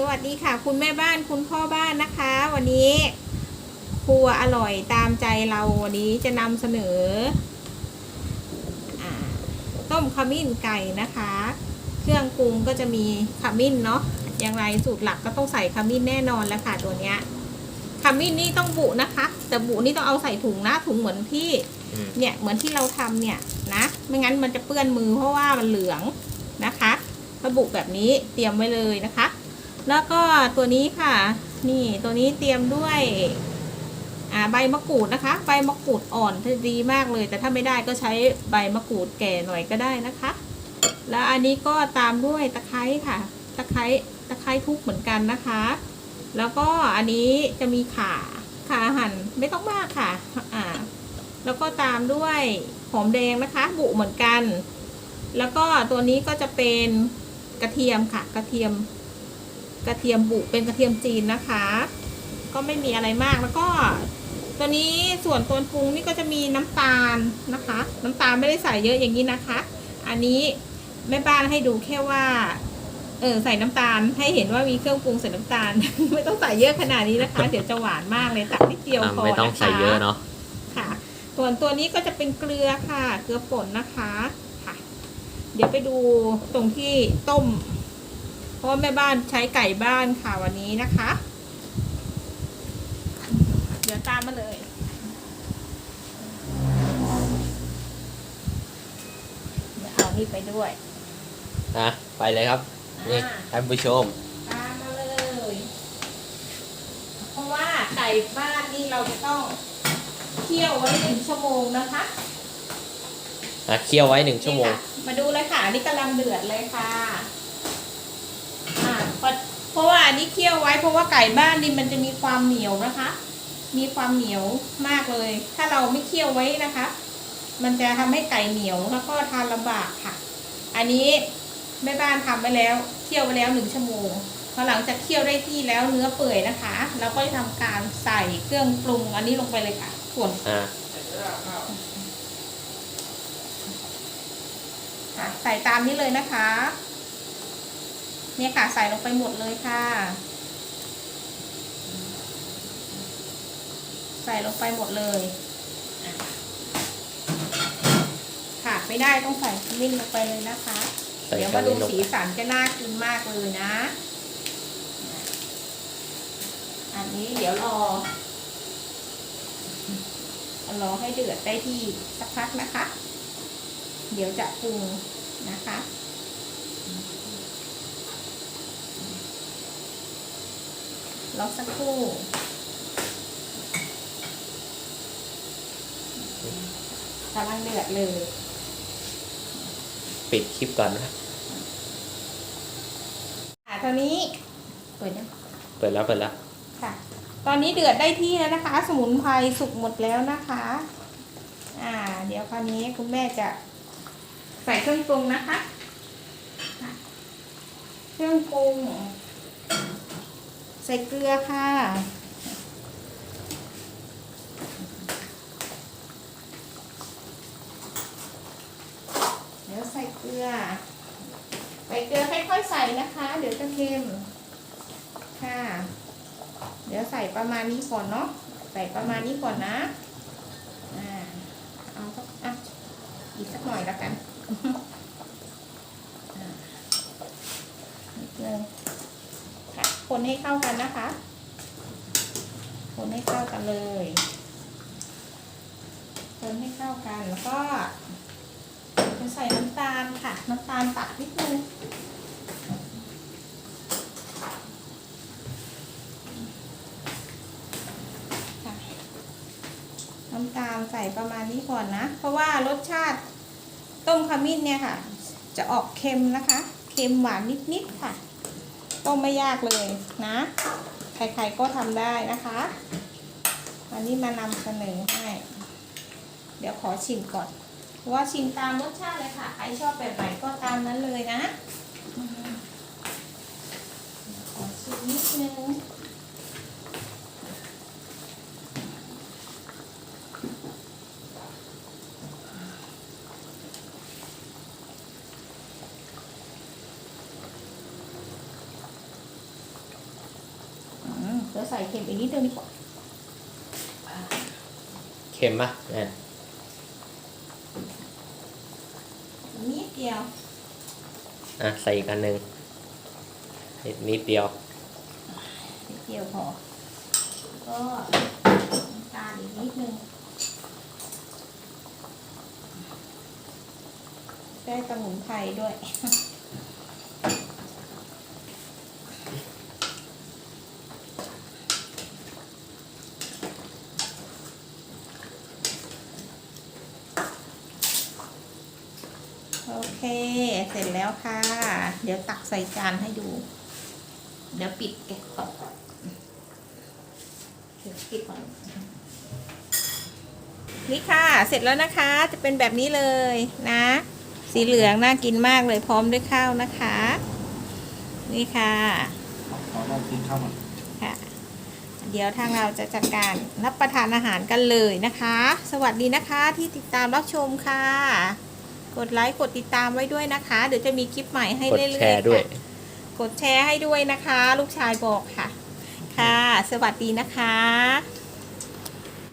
สวัสดีค่ะ คุณแม่บ้านคุณพ่อบ้านนะคะ วันนี้ครัวอร่อยตามใจเราวันนี้จะนำเสนออาต้มขมิ้นไก่นะคะ เครื่องปรุงก็จะมีขมิ้นเนาะอย่างไรสูตรหลักก็ต้องใส่ขมิ้นแน่นอนแล้วค่ะตัวเนี้ยขมิ้นนี่ต้องบุนะคะ แต่บุนี่ต้องเอาใส่ถุงนะถุงเหมือนที่อืมเนี่ยเหมือนที่เราทำเนี่ยนะ ไม่งั้นมันจะเปื้อนมือเพราะว่ามันเหลืองนะคะระบุแบบนี้เตรียมไว้เลยนะคะ แล้วก็ตัวนี้ค่ะ นี่ตัวนี้เตรียมด้วยใบมะกรูดนะคะ ใบมะกรูดอ่อนจะดีมากเลย แต่ถ้าไม่ได้ก็ใช้ใบมะกรูดแก่หน่อยก็ได้นะคะ แล้วอันนี้ก็ตามด้วยตะไคร้ค่ะ ตะไคร้ตะไคร้ทุบเหมือนกันนะคะ แล้วก็อันนี้จะมีขาขาหั่นไม่ต้องมากค่ะอ่าแล้วก็ตามด้วยหอมแดงนะคะ บุเหมือนกัน แล้วก็ตัวนี้ก็จะเป็นกระเทียมค่ะ กระเทียม กระเทียมบุเป็นกระเทียมจีนนะคะ ก็ไม่มีอะไรมากแล้วก็ ตัวนี้ส่วนตัวปรุงนี่ก็จะมีน้ำตาลนะคะ น้ำตาลไม่ได้ใส่เยอะอย่างนี้นะคะ อันนี้แม่บ้านให้ดูแค่ว่าเออใส่น้ำตาลให้เห็นว่ามีเครื่องปรุงใส่น้ำตาล ไม่ต้องใส่เยอะขนาดนี้นะคะ เดี๋ยวจะหวานมากเลยตักนิดเดียวอะพอไม่ต้องนะคะใส่เยอะเนาะค่ะ ส่วนตัวนี้ก็จะเป็นเกลือค่ะ เกลือป่นนะคะค่ะ เดี๋ยวไปดูตรงที่ต้ม เพราะว่าแม่บ้านใช้ไก่บ้านค่ะวันนี้นะคะ เดี๋ยวตามมาเลย เดี๋ยวเอานี่ไปด้วยนะไปเลยครับนี่อ่าท่านผู้ชม ตามมาเลย เพราะว่าไก่บ้านนี่เราจะต้องเคี่ยวไว้หนึ่งชั่วโมงนะคะอะเคี่ยวไว้หนึ่งชั่วโมง นี่ค่ะมาดูเลยค่ะอันนี้กำลังเดือดเลยค่ะอ่า เพราะเพราะว่าอันนี้เคี่ยวไว้ เพราะว่าไก่บ้านนี่มันจะมีความเหนียวนะคะ มีความเหนียวมากเลย ถ้าเราไม่เคี่ยวไว้นะคะ มันจะทำให้ไก่เหนียวแล้วก็ทานลำบากค่ะ อันนี้แม่บ้านทำไปแล้วเคี่ยวไปแล้วหนึ่งชั่วโมงพอหลังจากเคี่ยวได้ที่แล้วเนื้อเปื่อยนะคะเราก็จะทำการใส่เครื่องปรุงอันนี้ลงไปเลยค่ะส่วนอ่าอะใส่ตามนี้เลยนะคะ เนี่ยค่ะใส่ลงไปหมดเลยค่ะ ใส่ลงไปหมดเลยอะขาดไม่ได้ต้องใส่ขมิ้นลงไปเลยนะคะ เดี๋ยวมาดูสีสันจะน่ากินมากเลยนะ อันนี้เดี๋ยวรอรอให้เดือดได้ที่สักพักนะคะ เดี๋ยวจะปรุงนะคะ รอสักครู่กำลังเดือดเลย ปิดคลิปก่อนนะอะตอนนี้เปิดยังเปิดแล้วเปิดแล้วค่ะ ตอนนี้เดือดได้ที่แล้วนะคะ สมุนไพรสุกหมดแล้วนะคะ อ่า เดี๋ยวคราวนี้คุณแม่จะใส่เครื่องปรุงนะคะค่ะเครื่องปรุง ใส่เกลือค่ะเดี๋ยวใส่เกลือใส่เกลือค่อยๆใส่นะคะ เดี๋ยวจะเค็มค่ะ เดี๋ยวใส่ประมาณนี้ก่อนเนาะใส่ประมาณนี้ก่อนนะอ่าเอาสักอะอีกสักหน่อยแล้วกัน อ่านิดนึง คนให้เข้ากันนะคะ คนให้เข้ากันเลย คนให้เข้ากันแล้วก็จะใส่น้ำตาลค่ะ น้ำตาลตัดนิดนึงน้ำตาลใส่ประมาณนี้ก่อนนะ เพราะว่ารสชาติต้มขมิ้นเนี่ยค่ะ จะออกเค็มนะคะ เค็มหวานนิดๆค่ะ ต้มไม่ยากเลยนะ ใครๆก็ทำได้นะคะ อันนี้มานำเสนอให้ เดี๋ยวขอชิมก่อน ว่าชิมตามรสชาติเลยค่ะ ใครชอบแบบไหนก็ตามนั้นเลยนะขอชิมนิดนึง ค ใส่เค็มอีกนิดเดียวดีกว่าเค็มปะแอนนิดเดียว อะใส่อีกอันหนึ่งนิดนิดเดียว นิดเดียวพอก็น้ำตาลอีกนิดนึงได้สมุนไพรด้วย โอ เคเสร็จแล้วค่ะ เดี๋ยวตักใส่จานให้ดู เดี๋ยวปิดแกะก่อนเดี๋ยวปิดก่อนนี่ค่ะ เสร็จแล้วนะคะ จะเป็นแบบนี้เลยนะ สีเหลืองน่ากินมากเลยพร้อมด้วยข้าวนะคะ นี่ค่ะขอลองกินข้าวก่อนค่ะ เดี๋ยวทางเราจะจัดการรับประทานอาหารกันเลยนะคะ สวัสดีนะคะที่ติดตามรับชมค่ะ กดไลค์กดติดตามไว้ด้วยนะคะ เดี๋ยวจะมีคลิปใหม่ให้กดเรื่อยๆแชร์ด้วยค่ะกดแชร์ให้ด้วยนะคะ ลูกชายบอกค่ะ ค่ะ สวัสดีนะคะ